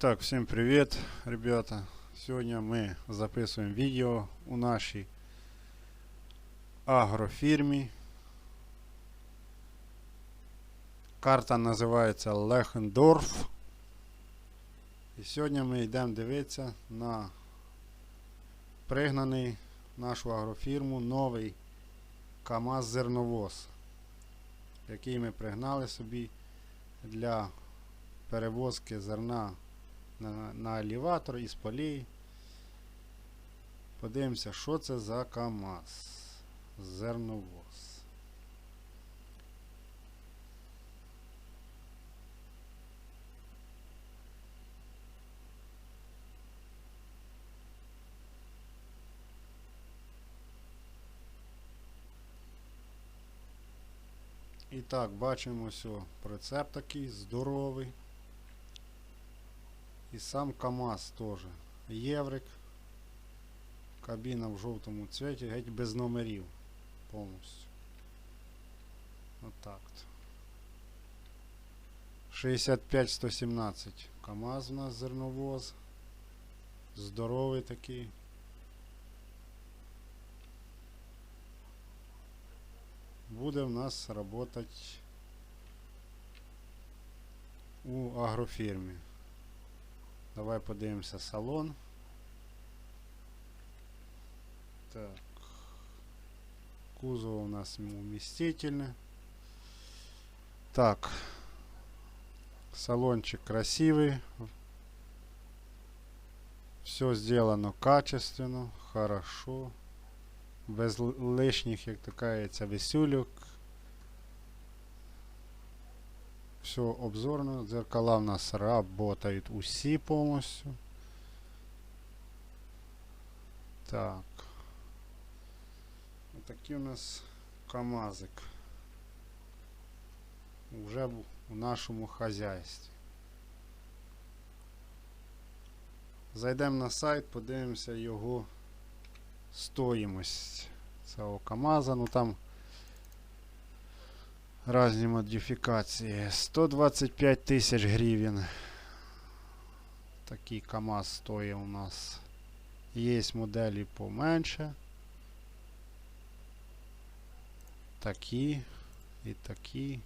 Так, всем привет, ребята. Сегодня мы записываем видео у нашей агрофирме. Карта називається Лехендорф. І сьогодні ми йдемо дивитися на пригнаний нашу агрофірму новий КАМАЗ зерновоз, який ми пригнали собі для перевозки зерна на, на елеватор із полей. Подивимося, що це за КАМАЗ. Зерновоз. І так, бачимо все, прицеп такий здоровий. І сам КАМАЗ теж. Єврик. Кабіна в жовтому цвіті, геть без номерів повністю. Отак. от. 65-117 КАМАЗ у нас зерновоз. Здоровий такий. Буде в нас працювати у агрофірмі. Давай подивимося салон. Так. Кузов у нас уместительный. Так. Салончик красивый. Все сделано качественно, хорошо. Без лишніх, як то кажеться, висюльок. Все обзорно. Зеркала у нас работают усі повністю. Так. Отакий у нас КАМАЗик. Уже в нашому хазяйстві. Зайдемо на сайт, подивимося його стоїмость цього КАМАЗа. Ну там Разні модифікації. 125 тисяч гривень. Такий КАМАЗ стоїть у нас. Є моделі поменше. Такі і такі.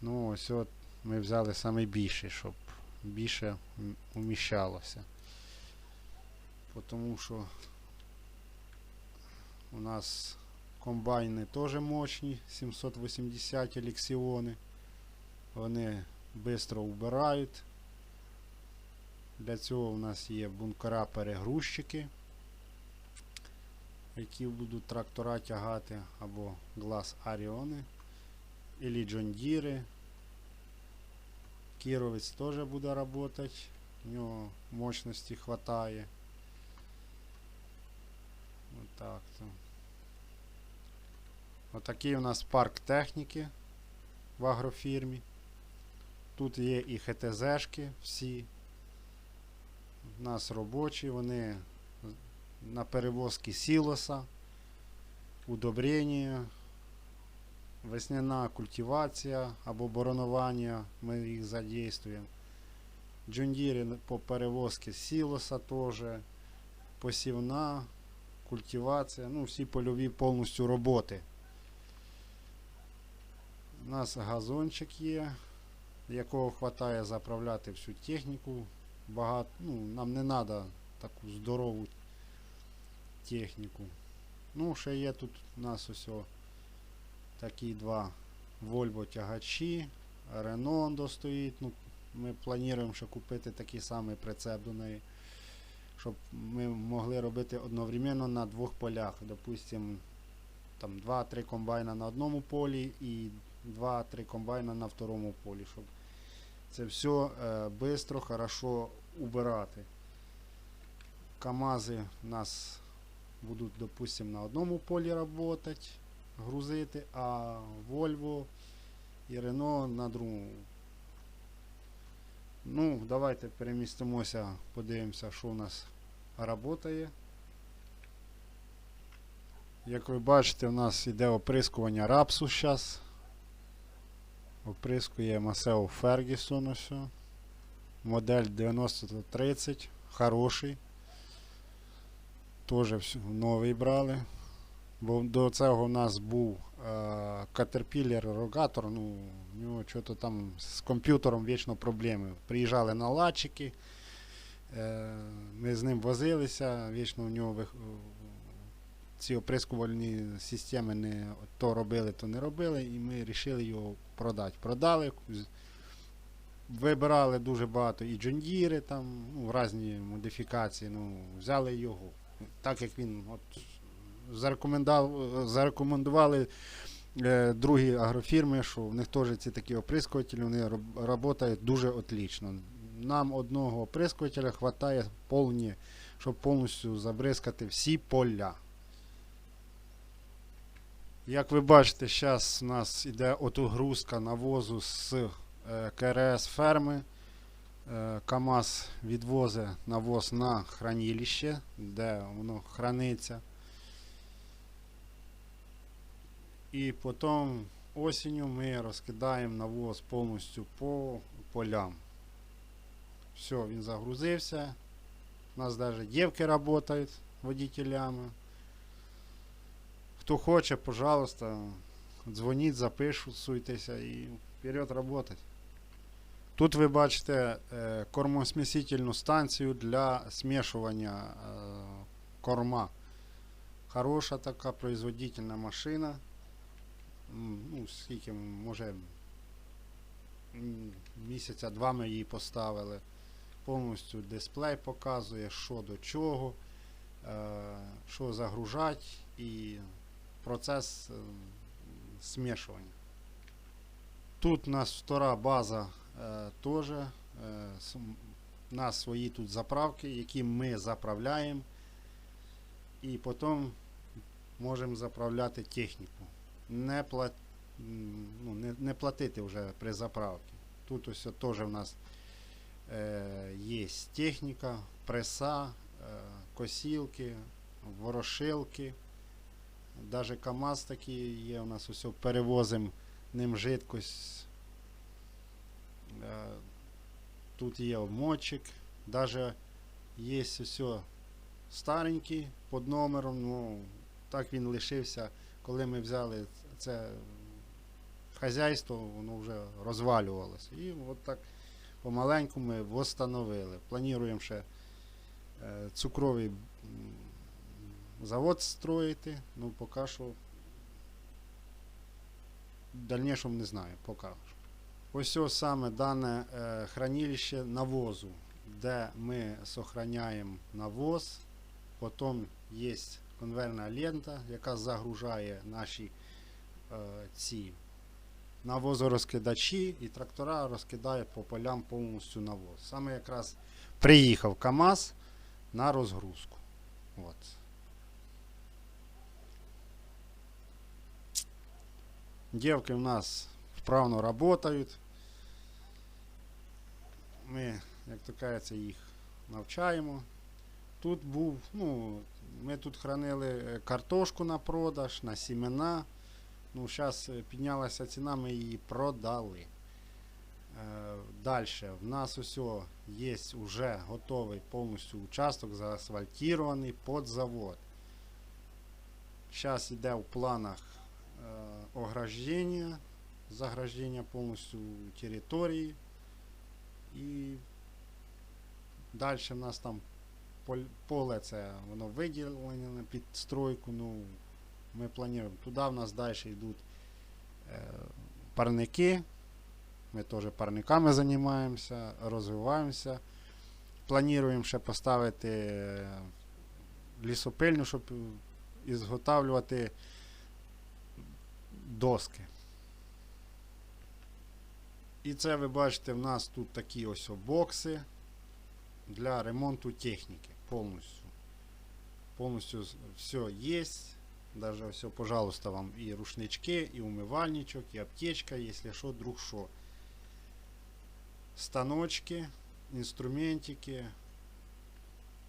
Ну, ось от ми взяли найбільший, щоб більше уміщалося. Тому що у нас Комбайни теж мощні, 780 еліксіони. Вони швидко вбирають. Для цього у нас є бункера-перегрузчики, які будуть трактора тягати або глаз Аріони, або Джондіри. Кіровець теж буде працювати, у нього мощності вистачає. Отак то. Отакий у нас парк техніки в агрофірмі. Тут є і ХТЗшки всі. У нас робочі, вони на перевозки сілоса, удобрення, весняна культивація або боронування, ми їх задействуємо. Джундіри по перевозці сілоса теж, посівна, культивація, ну всі польові повністю роботи. У нас газончик є, якого вистачає заправляти всю техніку. Багато, ну, нам не треба таку здорову техніку. Ну, ще є тут у нас ось такі два Volvo тягачі, Renault стоїть. Ну, ми плануємо ще купити такий самий прицеп до неї, щоб ми могли робити одновременно на двох полях. Допустим, там 2-3 комбайна на одному полі і 2-3 комбайна на второму полі, щоб це все е, бистро, хорошо убирати. КАМАЗи у нас будуть, допустим, на одному полі працювати, грузити, а Volvo і Renault на другому. Ну, давайте перемістимося, подивимося, що у нас працює. Як ви бачите, у нас йде оприскування рапсу зараз. Оприскує Масео Фергісон ось. модель 9030, хороший. Теж новий брали. Бо до цього у нас був Caterpillar Rogator, ну, у нього що-то там з комп'ютером вічно проблеми. Приїжджали наладчики, е, ми з ним возилися, вічно у нього ці оприскувальні системи не то робили, то не робили, і ми вирішили його продати. Продали, вибирали дуже багато і джондіри, там, ну, різні модифікації, ну, взяли його. Так як він от, зарекомендували е, другі агрофірми, що в них теж ці такі оприскувателі, вони працюють дуже отлично. Нам одного оприскувателя вистачає повні, щоб повністю забризкати всі поля. Як ви бачите, зараз у нас йде отогрузка навозу з е, КРС ферми. Е, КАМАЗ відвозить навоз на хранилище, де воно храниться. І потім осінню ми розкидаємо навоз повністю по полям. Все, він загрузився. У нас навіть дівки працюють водителями. Хто хоче, пожалуйста, дзвоніть, запишуйтеся і вперед працювати. Тут ви бачите е, кормосмісительну станцію для змішування е, корма. Хороша така производительна машина. Ну, скільки, може, місяця два ми її поставили. Повністю дисплей показує, що до чого, е, що загружати і процес е, змішування. Тут у нас втора база е, теж. Е, у нас свої тут заправки, які ми заправляємо. І потім можемо заправляти техніку. Не, пла... м, ну, не, не платити вже при заправці. Тут ось теж у нас е, є техніка, преса, е, косілки, ворошилки. Даже КАМАЗ такий є, у нас ось перевозимо ним жидкость. Е, Тут є обмотчик, даже є ось старенький під номером, ну так він лишився, коли ми взяли це хазяйство, воно вже розвалювалося. І от так помаленьку ми восстановили. Плануємо ще е, цукровий завод строїти, ну поки що в дальнішому не знаю, поки що. Ось ось саме дане е, хранилище навозу, де ми сохраняємо навоз, потім є конвейерна лента, яка загружає наші е, ці навозорозкидачі, і трактора розкидає по полям повністю навоз. Саме якраз приїхав КАМАЗ на розгрузку. От. Дівки в нас вправно працюють. Ми, як то кажеться, їх навчаємо. Тут був, ну, ми тут хранили е, картошку на продаж, на сімена. Ну, зараз піднялася ціна, ми її продали. Е, Далі в нас усе є вже готовий повністю участок заасфальтований під завод. Зараз йде в планах е, ограждення, заграждення повністю території. І далі в нас там поле це воно виділене під стройку. Ну, ми плануємо. Туди в нас далі йдуть е, парники. Ми теж парниками займаємося, розвиваємося. Плануємо ще поставити е, лісопильню, щоб ізготавлювати доски. І це ви бачите, в нас тут такі ось бокси для ремонту техніки повністю. Повністю все є. Даже все, пожалуйста, вам і рушнички, і умивальничок, і аптечка, якщо що, друг що. Станочки, інструментики,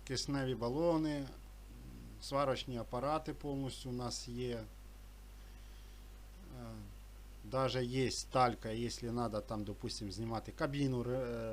кисневі балони, сварочні апарати повністю у нас є. Даже есть сталька, якщо треба там, допустим, знімати кабіну ре- е,